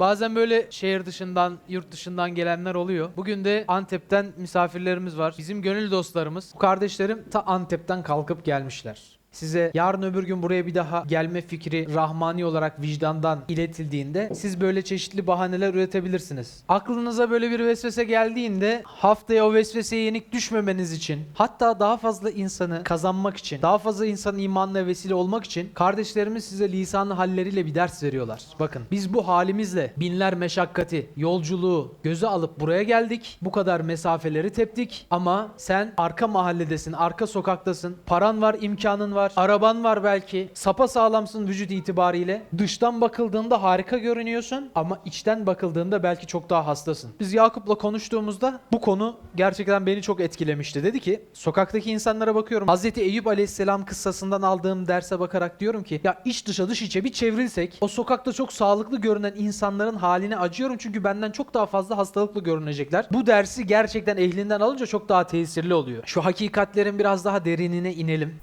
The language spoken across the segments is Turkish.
Bazen böyle şehir dışından, yurt dışından gelenler oluyor. Bugün de Antep'ten misafirlerimiz var. Bizim gönül dostlarımız. Bu kardeşlerim ta Antep'ten kalkıp gelmişler. Size yarın öbür gün buraya bir daha gelme fikri rahmani olarak vicdandan iletildiğinde siz böyle çeşitli bahaneler üretebilirsiniz. Aklınıza böyle bir vesvese geldiğinde haftaya o vesveseye yenik düşmemeniz için hatta daha fazla insanı kazanmak için daha fazla insanın imanına vesile olmak için kardeşlerimiz size lisanı halleriyle bir ders veriyorlar. Bakın biz bu halimizle binler meşakkati, yolculuğu göze alıp buraya geldik. Bu kadar mesafeleri teptik ama sen arka mahalledesin, arka sokaktasın. Paran var, imkanın var, araban var belki. Sapa sağlamsın vücut itibariyle. Dıştan bakıldığında harika görünüyorsun ama içten bakıldığında belki çok daha hastasın. Biz Yakup'la konuştuğumuzda bu konu gerçekten beni çok etkilemişti. Dedi ki sokaktaki insanlara bakıyorum. Hazreti Eyüp Aleyhisselam kıssasından aldığım derse bakarak diyorum ki ya iç dışa dış içe bir çevrilsek o sokakta çok sağlıklı görünen insanların haline acıyorum çünkü benden çok daha fazla hastalıklı görünecekler. Bu dersi gerçekten ehlinden alınca çok daha tesirli oluyor. Şu hakikatlerin biraz daha derinine inelim.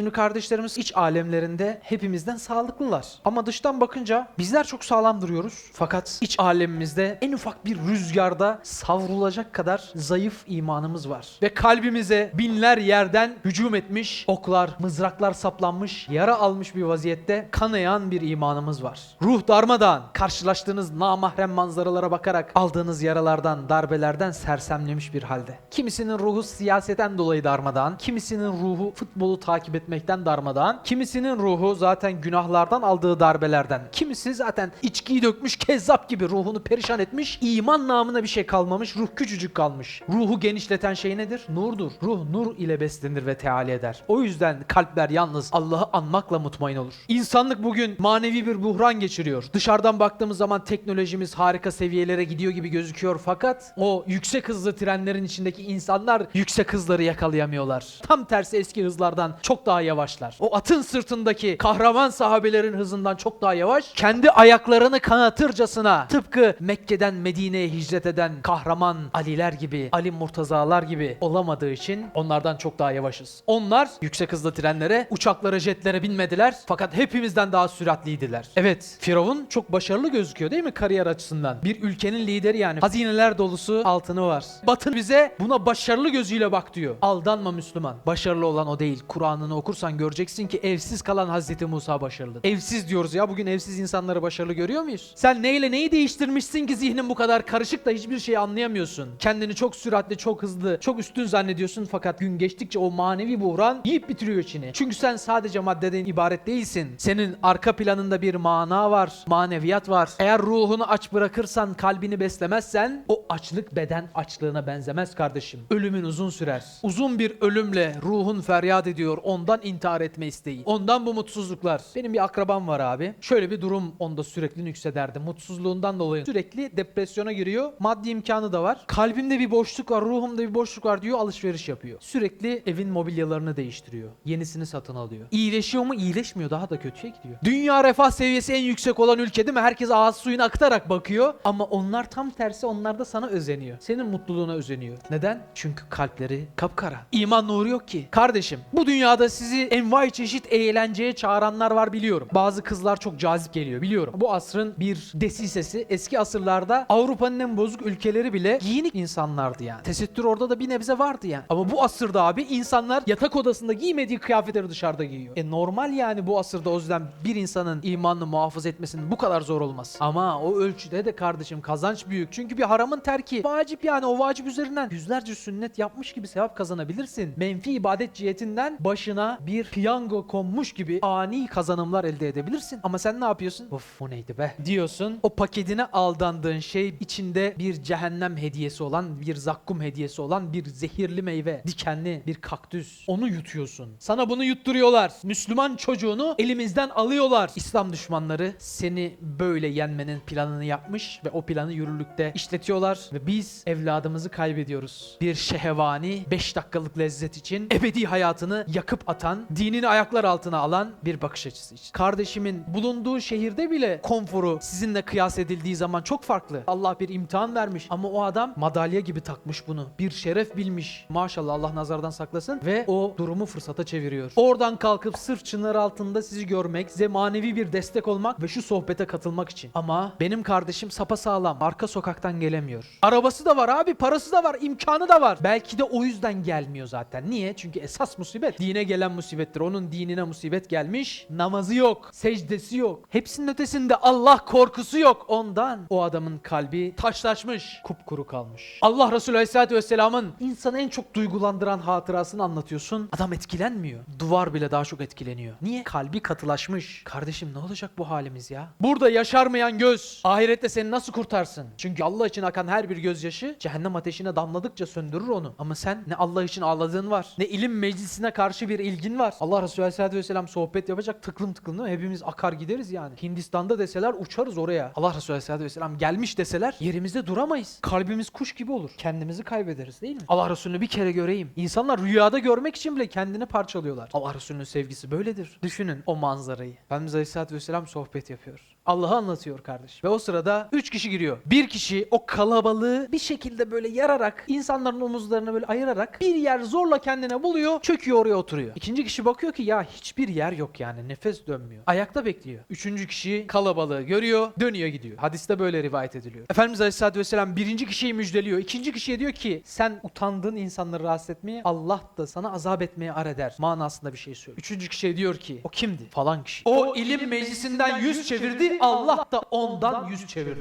Şimdi kardeşlerimiz iç alemlerinde hepimizden sağlıklılar. Ama dıştan bakınca bizler çok sağlam duruyoruz. Fakat iç alemimizde en ufak bir rüzgarda savrulacak kadar zayıf imanımız var. Ve kalbimize binler yerden hücum etmiş, oklar, mızraklar saplanmış, yara almış bir vaziyette kanayan bir imanımız var. Ruh darmadağın, karşılaştığınız namahrem manzaralara bakarak aldığınız yaralardan, darbelerden sersemlemiş bir halde. Kimisinin ruhu siyaseten dolayı darmadağın, kimisinin ruhu futbolu takip etmekten darmadağın, kimisinin ruhu zaten günahlardan aldığı darbelerden, kimisi zaten içkiyi dökmüş kezzap gibi ruhunu perişan etmiş, iman namına bir şey kalmamış, ruh küçücük kalmış. Ruhu genişleten şey nedir? Nurdur. Ruh nur ile beslenir ve teali eder. O yüzden kalpler yalnız Allah'ı anmakla mutmain olur. İnsanlık bugün manevi bir buhran geçiriyor. Dışarıdan baktığımız zaman teknolojimiz harika seviyelere gidiyor gibi gözüküyor fakat o yüksek hızlı trenlerin içindeki insanlar yüksek hızları yakalayamıyorlar. Tam tersi eski hızlardan çok daha yavaşlar. O atın sırtındaki kahraman sahabelerin hızından çok daha yavaş. Kendi ayaklarını kanatırcasına tıpkı Mekke'den Medine'ye hicret eden kahraman Aliler gibi, Ali Murtazalar gibi olamadığı için onlardan çok daha yavaşız. Onlar yüksek hızlı trenlere, uçaklara, jetlere binmediler fakat hepimizden daha süratliydiler. Evet, Firavun çok başarılı gözüküyor değil mi kariyer açısından? Bir ülkenin lideri yani. Hazineler dolusu altını var. Batı bize buna başarılı gözüyle bak diyor. Aldanma Müslüman. Başarılı olan o değil. Kur'an'ını okursan göreceksin ki evsiz kalan Hazreti Musa başarılı. Evsiz diyoruz ya bugün evsiz insanları başarılı görüyor muyuz? Sen neyle neyi değiştirmişsin ki zihnin bu kadar karışık da hiçbir şey anlayamıyorsun. Kendini çok süratli, çok hızlı, çok üstün zannediyorsun fakat gün geçtikçe o manevi buhran yiyip bitiriyor içini. Çünkü sen sadece maddeden ibaret değilsin. Senin arka planında bir mana var, maneviyat var. Eğer ruhunu aç bırakırsan, kalbini beslemezsen o açlık beden açlığına benzemez kardeşim. Ölümün uzun sürer. Uzun bir ölümle ruhun feryat ediyor. Ondan intihar etme isteği. Ondan bu mutsuzluklar. Benim bir akrabam var abi. Şöyle bir durum onda sürekli nüksederdi. Mutsuzluğundan dolayı sürekli depresyona giriyor. Maddi imkanı da var. Kalbimde bir boşluk var, ruhumda bir boşluk var diyor. Alışveriş yapıyor. Sürekli evin mobilyalarını değiştiriyor. Yenisini satın alıyor. İyileşiyor mu? İyileşmiyor. Daha da kötüye gidiyor. Dünya refah seviyesi en yüksek olan ülke değil mi? Herkes ağız suyunu akıtarak bakıyor. Ama onlar tam tersi onlar da sana özeniyor. Senin mutluluğuna özeniyor. Neden? Çünkü kalpleri kapkara. İman nuru yok ki. Kardeşim bu dünyada sizi envai çeşit eğlenceye çağıranlar var biliyorum. Bazı kızlar çok cazip geliyor biliyorum. Bu asrın bir desisesi eski asırlarda Avrupa'nın en bozuk ülkeleri bile giyinik insanlardı yani. Tesettür orada da bir nebze vardı yani. Ama bu asırda abi insanlar yatak odasında giymediği kıyafetleri dışarıda giyiyor. E normal yani bu asırda o yüzden bir insanın imanını muhafaza etmesinin bu kadar zor olmaz. Ama o ölçüde de kardeşim kazanç büyük. Çünkü bir haramın terki vacip yani o vacip üzerinden yüzlerce sünnet yapmış gibi sevap kazanabilirsin. Menfi ibadet cihetinden başına bir piyango konmuş gibi ani kazanımlar elde edebilirsin. Ama sen ne yapıyorsun? Of o neydi be diyorsun. O paketine aldandığın şey içinde bir cehennem hediyesi olan, bir zakkum hediyesi olan bir zehirli meyve, dikenli bir kaktüs. Onu yutuyorsun. Sana bunu yutturuyorlar. Müslüman çocuğunu elimizden alıyorlar. İslam düşmanları seni böyle yenmenin planını yapmış ve o planı yürürlükte işletiyorlar ve biz evladımızı kaybediyoruz. Bir şehevani 5 dakikalık lezzet için ebedi hayatını yakıp atıyor atan, dinini ayaklar altına alan bir bakış açısı için. Kardeşimin bulunduğu şehirde bile konforu sizinle kıyas edildiği zaman çok farklı. Allah bir imtihan vermiş ama o adam madalya gibi takmış bunu. Bir şeref bilmiş. Maşallah Allah nazardan saklasın ve o durumu fırsata çeviriyor. Oradan kalkıp sırf çınar altında sizi görmek, size manevi bir destek olmak ve şu sohbete katılmak için. Ama benim kardeşim sapasağlam. Arka sokaktan gelemiyor. Arabası da var abi, parası da var, imkanı da var. Belki de o yüzden gelmiyor zaten. Niye? Çünkü esas musibet dine gelen musibettir. Onun dinine musibet gelmiş. Namazı yok, secdesi yok. Hepsinin ötesinde Allah korkusu yok. Ondan o adamın kalbi taşlaşmış, kupkuru kalmış. Allah Resulü Aleyhisselatü Vesselam'ın insanı en çok duygulandıran hatırasını anlatıyorsun. Adam etkilenmiyor. Duvar bile daha çok etkileniyor. Niye? Kalbi katılaşmış. Kardeşim ne olacak bu halimiz ya? Burada yaşarmayan göz ahirette seni nasıl kurtarsın? Çünkü Allah için akan her bir gözyaşı cehennem ateşine damladıkça söndürür onu. Ama sen ne Allah için ağladığın var, ne ilim meclisine karşı bir ilgin var. Allah Resulü Aleyhisselatü Vesselam sohbet yapacak tıklım tıklım değil mi? Hepimiz akar gideriz yani. Hindistan'da deseler uçarız oraya. Allah Resulü Aleyhisselatü Vesselam gelmiş deseler yerimizde duramayız. Kalbimiz kuş gibi olur. Kendimizi kaybederiz değil mi? Allah Resulü'nü bir kere göreyim. İnsanlar rüyada görmek için bile kendini parçalıyorlar. Allah Resulü'nün sevgisi böyledir. Düşünün o manzarayı. Efendimiz Aleyhisselatü Vesselam sohbet yapıyor. Allah'ı anlatıyor kardeş. Ve o sırada üç kişi giriyor. Bir kişi o kalabalığı bir şekilde böyle yararak, insanların omuzlarını böyle ayırarak bir yer zorla kendine buluyor, çöküyor oraya oturuyor. İkinci kişi bakıyor ki ya hiçbir yer yok yani nefes dönmüyor. Ayakta bekliyor. Üçüncü kişi kalabalığı görüyor, dönüyor gidiyor. Hadiste böyle rivayet ediliyor. Efendimiz Aleyhisselatü Vesselam birinci kişiyi müjdeliyor. İkinci kişiye diyor ki sen utandığın insanları rahatsız etmeye Allah da sana azap etmeye ar eder manasında bir şey söylüyor. Üçüncü kişiye diyor ki o kimdi? Falan kişi. O, ilim meclisinden yüz çevirdi Allah da ondan yüz çevirdi.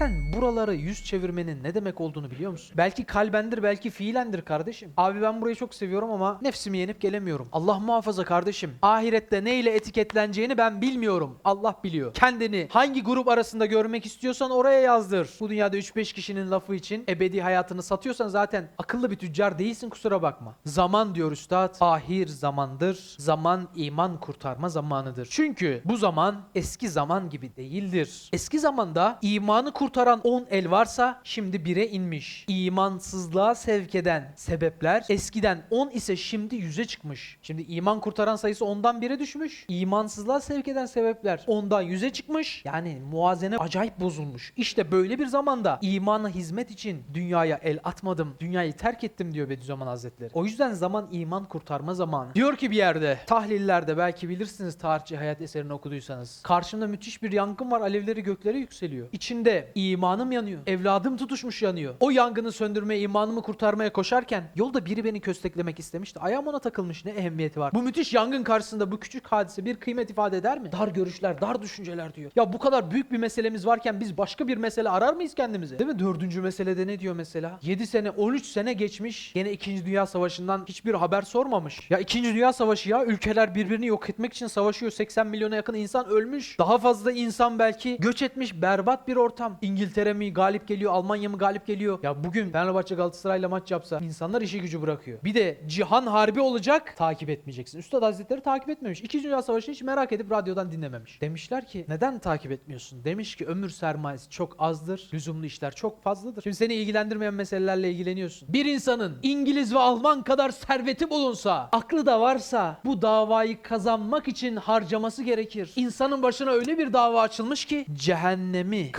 Sen buralara yüz çevirmenin ne demek olduğunu biliyor musun? Belki kalbendir, belki fiilendir kardeşim. Abi ben burayı çok seviyorum ama nefsimi yenip gelemiyorum. Allah muhafaza kardeşim. Ahirette neyle etiketleneceğini ben bilmiyorum. Allah biliyor. Kendini hangi grup arasında görmek istiyorsan oraya yazdır. Bu dünyada 3-5 kişinin lafı için ebedi hayatını satıyorsan zaten akıllı bir tüccar değilsin kusura bakma. Zaman diyor üstad, ahir zamandır. Zaman iman kurtarma zamanıdır. Çünkü bu zaman eski zaman gibi değildir. Eski zamanda imanı kurtaran 10 el varsa şimdi 1'e inmiş. İmansızlığa sevk eden sebepler eskiden 10 ise şimdi 100'e çıkmış. Şimdi iman kurtaran sayısı 10'dan 1'e düşmüş. İmansızlığa sevk eden sebepler 10'dan 100'e çıkmış. Yani muazene acayip bozulmuş. İşte böyle bir zamanda imana hizmet için dünyaya el atmadım. Dünyayı terk ettim diyor Bediüzzaman Hazretleri. O yüzden zaman iman kurtarma zamanı. Diyor ki bir yerde tahlillerde belki bilirsiniz tarihçi hayat eserini okuduysanız. Karşımda müthiş bir yangın var. Alevleri göklere yükseliyor. İçinde imanım yanıyor. Evladım tutuşmuş yanıyor. O yangını söndürmeye, imanımı kurtarmaya koşarken yolda biri beni kösteklemek istemişti. Ayağım ona takılmış. Ne ehemmiyeti var. Bu müthiş yangın karşısında bu küçük hadise bir kıymet ifade eder mi? Dar görüşler, dar düşünceler diyor. Ya bu kadar büyük bir meselemiz varken biz başka bir mesele arar mıyız kendimize? Değil mi? Dördüncü meselede ne diyor mesela? 7 sene, 13 sene geçmiş. Yine 2. Dünya Savaşı'ndan hiçbir haber sormamış. Ya 2. Dünya Savaşı ya ülkeler birbirini yok etmek için savaşıyor. 80 milyona yakın insan ölmüş. Daha fazla insan belki göç etmiş. Berbat bir ortam. İngiltere mi galip geliyor, Almanya mı galip geliyor? Ya bugün Fenerbahçe Galatasaray'la maç yapsa insanlar işi gücü bırakıyor. Bir de cihan harbi olacak takip etmeyeceksin. Üstad Hazretleri takip etmemiş. İkinci Dünya Savaşı'nı hiç merak edip radyodan dinlememiş. Demişler ki neden takip etmiyorsun? Demiş ki ömür sermayesi çok azdır. Lüzumlu işler çok fazladır. Şimdi seni ilgilendirmeyen meselelerle ilgileniyorsun. Bir insanın İngiliz ve Alman kadar serveti bulunsa, aklı da varsa bu davayı kazanmak için harcaması gerekir. İnsanın başına öyle bir dava açılmış ki cehennemi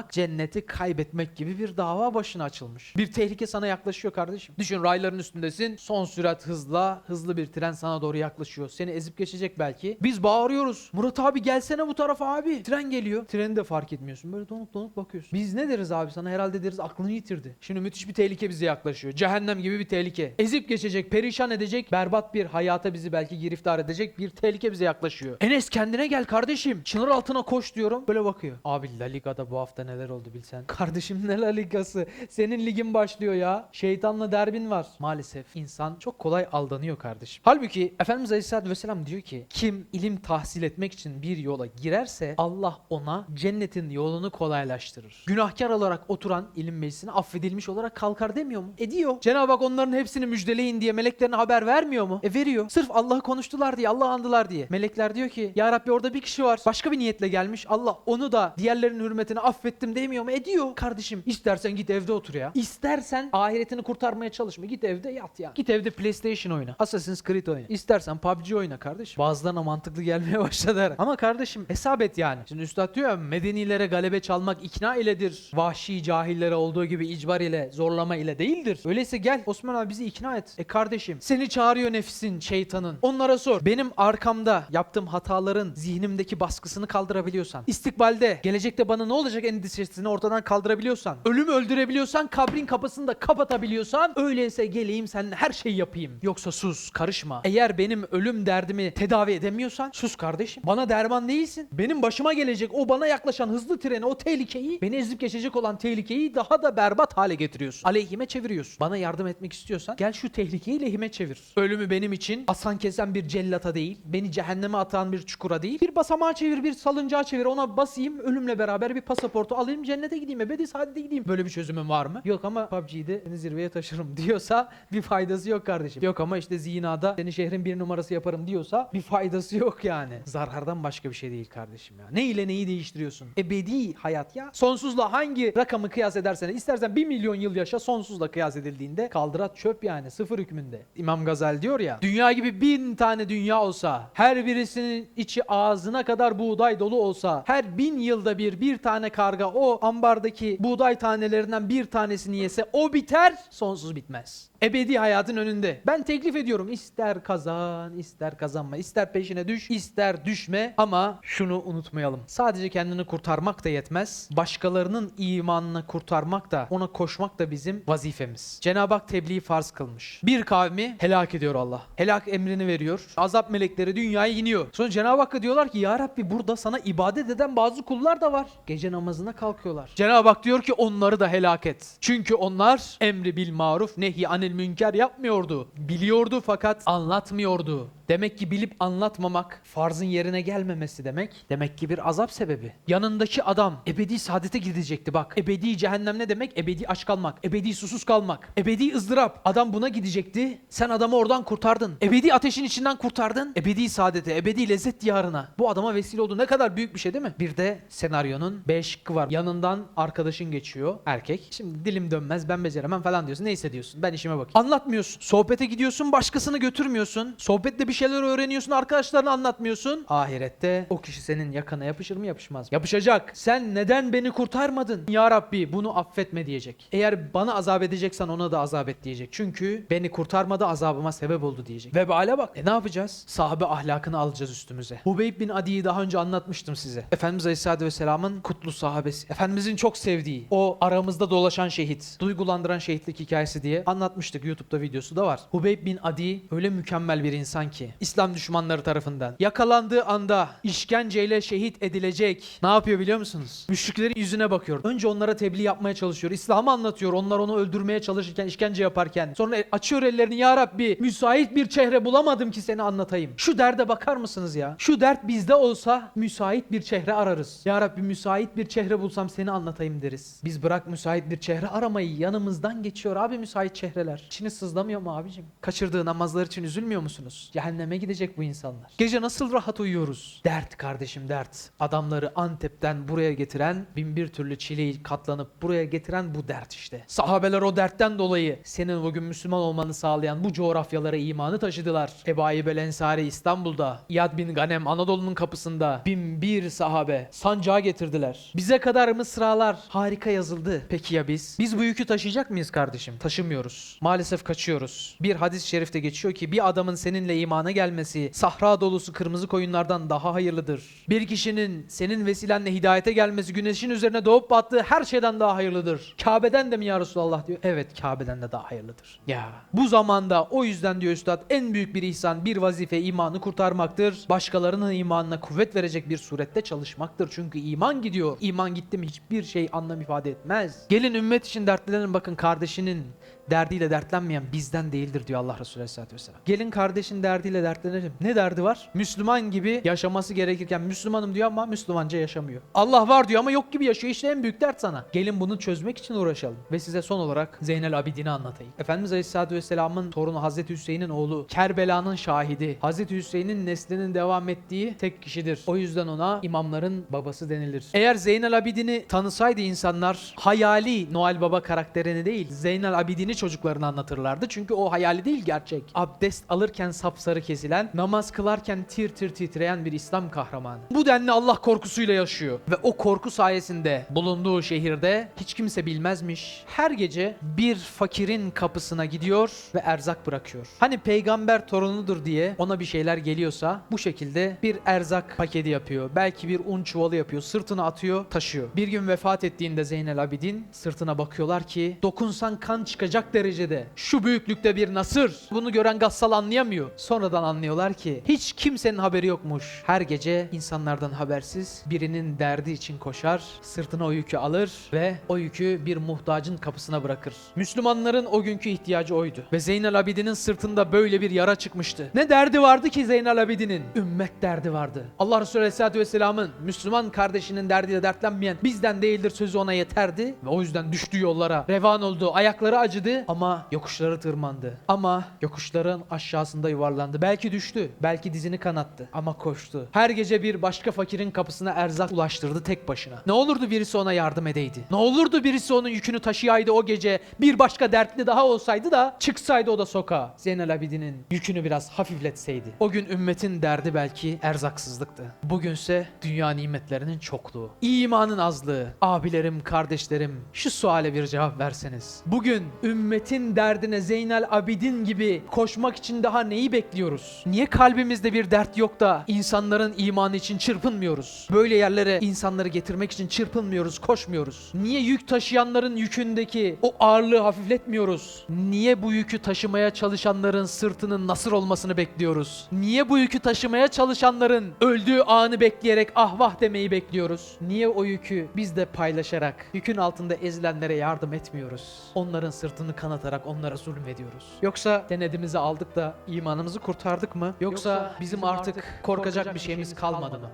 kazanmak, cenneti kaybetmek gibi bir dava başına açılmış. Bir tehlike sana yaklaşıyor kardeşim. Düşün rayların üstündesin. Son sürat hızla, hızlı bir tren sana doğru yaklaşıyor. Seni ezip geçecek belki. Biz bağırıyoruz. Murat abi gelsene bu tarafa abi. Tren geliyor. Treni de fark etmiyorsun. Böyle donuk donuk bakıyorsun. Biz ne deriz abi sana? Herhalde deriz aklını yitirdi. Şimdi müthiş bir tehlike bize yaklaşıyor. Cehennem gibi bir tehlike. Ezip geçecek, perişan edecek, berbat bir hayata bizi belki giriftar edecek bir tehlike bize yaklaşıyor. Enes kendine gel kardeşim. Çınar altına koş diyorum. Böyle bakıyor. Abi La Liga'da bu hafta neler oldu bilsen. Kardeşim ne La Liga'sı? Senin ligin başlıyor ya. Şeytanla derbin var. Maalesef insan çok kolay aldanıyor kardeşim. Halbuki Efendimiz Aleyhisselatü Vesselam diyor ki kim ilim tahsil etmek için bir yola girerse Allah ona cennetin yolunu kolaylaştırır. Günahkar olarak oturan ilim meclisine affedilmiş olarak kalkar demiyor mu? Ediyor. Cenab-ı Hak onların hepsini müjdeleyin diye meleklerine haber vermiyor mu? E veriyor. Sırf Allah'ı konuştular diye, Allah'ı andılar diye. Melekler diyor ki ya Rabbi orada bir kişi var. Başka bir niyetle gelmiş. Allah onu da diğerlerinin hürmetine affet ettim demiyor mu? Ediyor kardeşim. İstersen git evde otur ya. İstersen ahiretini kurtarmaya çalışma. Git evde yat ya. Git evde PlayStation oyna. Assassin's Creed oyna. İstersen PUBG oyna kardeşim. Bazılarına mantıklı gelmeye başladı. her- Ama kardeşim hesap et yani. Şimdi üstad diyor ya medenilere galebe çalmak ikna iledir. Vahşi cahillere olduğu gibi icbar ile zorlama ile değildir. Öyleyse gel Osman abi bizi ikna et. E kardeşim seni çağırıyor nefsin şeytanın. Onlara sor. Benim arkamda yaptığım hataların zihnimdeki baskısını kaldırabiliyorsan, istikbalde gelecekte bana ne olacak endişesini ortadan kaldırabiliyorsan, ölümü öldürebiliyorsan, kabrin kapısını da kapatabiliyorsan, öyleyse geleyim seninle her şeyi yapayım. Yoksa sus, karışma. Eğer benim ölüm derdimi tedavi edemiyorsan sus kardeşim. Bana derman değilsin. Benim başıma gelecek o bana yaklaşan hızlı treni, o tehlikeyi, beni ezip geçecek olan tehlikeyi daha da berbat hale getiriyorsun. Aleyhime çeviriyorsun. Bana yardım etmek istiyorsan gel şu tehlikeyi lehime çevir. Ölümü benim için asan kesen bir cellata değil, beni cehenneme atan bir çukura değil. Bir basamağa çevir, bir salıncağa çevir, ona basayım, ölümle beraber bir pasaportu alayım, cennete gideyim, ebedi saadete gideyim. Böyle bir çözümün var mı? Yok ama PUBG'de seni zirveye taşırım diyorsa bir faydası yok kardeşim. Yok ama işte zinada seni şehrin bir numarası yaparım diyorsa bir faydası yok yani. Zarardan başka bir şey değil kardeşim ya. Ne ile neyi değiştiriyorsun? Ebedi hayat ya. Sonsuzla hangi rakamı kıyas edersen istersen 1 milyon yıl yaşa sonsuzla kıyas edildiğinde kaldırat çöp yani sıfır hükmünde. İmam Gazali diyor ya dünya gibi bin tane dünya olsa her birisinin içi ağzına kadar buğday dolu olsa her bin yılda bir bir tane karga o ambardaki buğday tanelerinden bir tanesini yese o biter sonsuz bitmez. Ebedi hayatın önünde. Ben teklif ediyorum ister kazan ister kazanma ister peşine düş ister düşme ama şunu unutmayalım. Sadece kendini kurtarmak da yetmez. Başkalarının imanını kurtarmak da ona koşmak da bizim vazifemiz. Cenab-ı Hak tebliği farz kılmış. Bir kavmi helak ediyor Allah. Helak emrini veriyor. Azap melekleri dünyaya iniyor. Sonra Cenab-ı Hakk'a diyorlar ki ya Rabbi burada sana ibadet eden bazı kullar da var. Gece namazına kalkıyorlar. Cenab-ı Hak diyor ki onları da helak et. Çünkü onlar emri bil maruf nehi anil münker yapmıyordu. Biliyordu fakat anlatmıyordu. Demek ki bilip anlatmamak farzın yerine gelmemesi demek. Demek ki bir azap sebebi. Yanındaki adam ebedi saadete gidecekti bak. Ebedi cehennem ne demek? Ebedi aç kalmak. Ebedi susuz kalmak. Ebedi ızdırap. Adam buna gidecekti. Sen adamı oradan kurtardın. Ebedi ateşin içinden kurtardın. Ebedi saadete, ebedi lezzet diyarına. Bu adama vesile oldu. Ne kadar büyük bir şey değil mi? Bir de senaryonun B şıkkı var. Yanından arkadaşın geçiyor. Erkek. Şimdi dilim dönmez ben beceremem falan diyorsun. Neyse diyorsun. Ben işime bakayım. Anlatmıyorsun. Sohbete gidiyorsun. Başkasını götürmüyorsun. Sohbette bir şeyler öğreniyorsun. Arkadaşlarına anlatmıyorsun. Ahirette o kişi senin yakana yapışır mı yapışmaz mı? Yapışacak. Sen neden beni kurtarmadın? Ya Rabbi bunu affetme diyecek. Eğer bana azap edeceksen ona da azap et diyecek. Çünkü beni kurtarmadı azabıma sebep oldu diyecek. Vebale bak. E ne yapacağız? Sahabe ahlakını alacağız üstümüze. Hubeyb bin Adi'yi daha önce anlatmıştım size. Efendimiz Aleyhisselatü Vesselam'ın kutlu sahabesi. Efendimizin çok sevdiği o aramızda dolaşan şehit. Duygulandıran şehitlik hikayesi diye anlatmıştık. YouTube'da videosu da var. Hubeyb bin Adi öyle mükemmel bir insan ki. İslam düşmanları tarafından. Yakalandığı anda işkenceyle şehit edilecek. Ne yapıyor biliyor musunuz? Müşriklerin yüzüne bakıyor. Önce onlara tebliğ yapmaya çalışıyor. İslam'ı anlatıyor. Onlar onu öldürmeye çalışırken, işkence yaparken. Sonra e- açıyor ellerini. Ya Rabbi müsait bir çehre bulamadım ki seni anlatayım. Şu derde bakar mısınız ya? Şu dert bizde olsa müsait bir çehre ararız. Ya Rabbi müsait bir çehre bulsam seni anlatayım deriz. Biz bırak müsait bir çehre aramayı yanımızdan geçiyor abi müsait çehreler. İçiniz sızlamıyor mu abicim? Kaçırdığı namazlar için üzülmüyor musunuz? Cehenneme gidecek bu insanlar. Gece nasıl rahat uyuyoruz? Dert kardeşim dert. Adamları Antep'ten buraya getiren, bin bir türlü çileyi katlanıp buraya getiren bu dert işte. Sahabeler o dertten dolayı senin bugün Müslüman olmanı sağlayan bu coğrafyalara imanı taşıdılar. Ebu Ayyub Ensari İstanbul'da, İyad bin Ganem Anadolu'nun kapısında bin bir sahabe sancağı getirdiler. Bize kadar mısralar harika yazıldı. Peki ya biz? Biz bu yükü taşıyacak mıyız kardeşim? Taşımıyoruz. Maalesef kaçıyoruz. Bir hadis-i şerifte geçiyor ki bir adamın seninle imana gelmesi sahra dolusu kırmızı koyunlardan daha hayırlıdır. Bir kişinin senin vesilenle hidayete gelmesi güneşin üzerine doğup battığı her şeyden daha hayırlıdır. Kabe'den de mi ya Resulallah diyor. Evet Kabe'den de daha hayırlıdır. Ya bu zamanda o yüzden diyor üstad en büyük bir ihsan bir vazife imanı kurtarmaktır. Başkalarının imanına kuvvet verecek bir surette çalışmaktır. Çünkü iman gidiyor. İman gitti mi hiçbir şey anlam ifade etmez. Gelin ümmet için dertlenenin bakın kardeşinin derdiyle dertlenmeyen bizden değildir diyor Allah Resulü Aleyhisselatü Vesselam. Gelin kardeşin derdiyle dertlenelim. Ne derdi var? Müslüman gibi yaşaması gerekirken Müslümanım diyor ama Müslümanca yaşamıyor. Allah var diyor ama yok gibi yaşıyor. İşte en büyük dert sana. Gelin bunu çözmek için uğraşalım. Ve size son olarak Zeynel Abidin'i anlatayım. Efendimiz Aleyhisselatü Vesselam'ın torunu Hazreti Hüseyin'in oğlu Kerbela'nın şahidi. Hazreti Hüseyin'in neslinin devam ettiği tek kişidir. O yüzden ona imamların babası denilir. Eğer Zeynel Abidin'i tanısaydı insanlar hayali Noel Baba karakterini değil Zeynel Abidin'i çocuklarına anlatırlardı. Çünkü o hayali değil gerçek. Abdest alırken sapsarı kesilen, namaz kılarken tir tir titreyen bir İslam kahramanı. Bu denli Allah korkusuyla yaşıyor. Ve o korku sayesinde bulunduğu şehirde hiç kimse bilmezmiş. Her gece bir fakirin kapısına gidiyor ve erzak bırakıyor. Hani peygamber torunudur diye ona bir şeyler geliyorsa bu şekilde bir erzak paketi yapıyor. Belki bir un çuvalı yapıyor. Sırtına atıyor, taşıyor. Bir gün vefat ettiğinde Zeynel Abidin sırtına bakıyorlar ki dokunsan kan çıkacak derecede. Şu büyüklükte bir nasır. Bunu gören gassal anlayamıyor. Sonradan anlıyorlar ki hiç kimsenin haberi yokmuş. Her gece insanlardan habersiz birinin derdi için koşar, sırtına o yükü alır ve o yükü bir muhtacın kapısına bırakır. Müslümanların o günkü ihtiyacı oydu. Ve Zeynel Abidin'in sırtında böyle bir yara çıkmıştı. Ne derdi vardı ki Zeynel Abidin'in? Ümmet derdi vardı. Allah Resulü Aleyhisselatü Vesselam'ın Müslüman kardeşinin derdiyle dertlenmeyen bizden değildir sözü ona yeterdi. Ve o yüzden düştü yollara. Revan oldu. Ayakları acıdı ama yokuşları tırmandı. Ama yokuşların aşağısında yuvarlandı. Belki düştü. Belki dizini kanattı. Ama koştu. Her gece bir başka fakirin kapısına erzak ulaştırdı tek başına. Ne olurdu birisi ona yardım edeydi? Ne olurdu birisi onun yükünü taşıyaydı o gece? Bir başka dertli daha olsaydı da çıksaydı o da sokağa. Zeynel Abidin'in yükünü biraz hafifletseydi. O gün ümmetin derdi belki erzaksızlıktı. Bugünse dünya nimetlerinin çokluğu. İmanın azlığı. Abilerim, kardeşlerim şu suale bir cevap verseniz. Bugün ümmetin derdine Zeynel Abidin gibi koşmak için daha neyi bekliyoruz? Niye kalbimizde bir dert yok da insanların imanı için çırpınmıyoruz? Böyle yerlere insanları getirmek için çırpınmıyoruz, koşmuyoruz. Niye yük taşıyanların yükündeki o ağırlığı hafifletmiyoruz? Niye bu yükü taşımaya çalışanların sırtının nasır olmasını bekliyoruz? Niye bu yükü taşımaya çalışanların öldüğü anı bekleyerek ah vah demeyi bekliyoruz? Niye o yükü biz de paylaşarak yükün altında ezilenlere yardım etmiyoruz? Onların sırtını kanatarak onlara zulmediyoruz. Yoksa denedimizi aldık da imanımızı kurtardık mı? Yoksa, bizim, artık, korkacak, bir şeyimiz kalmadı mı?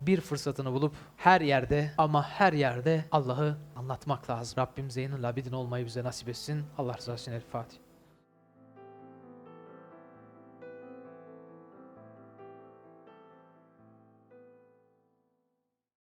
bir fırsatını bulup her yerde ama her yerde Allah'ı anlatmak lazım. Rabbim Zeynel Abidin olmayı bize nasip etsin. Allah razı olsun. El Fatiha.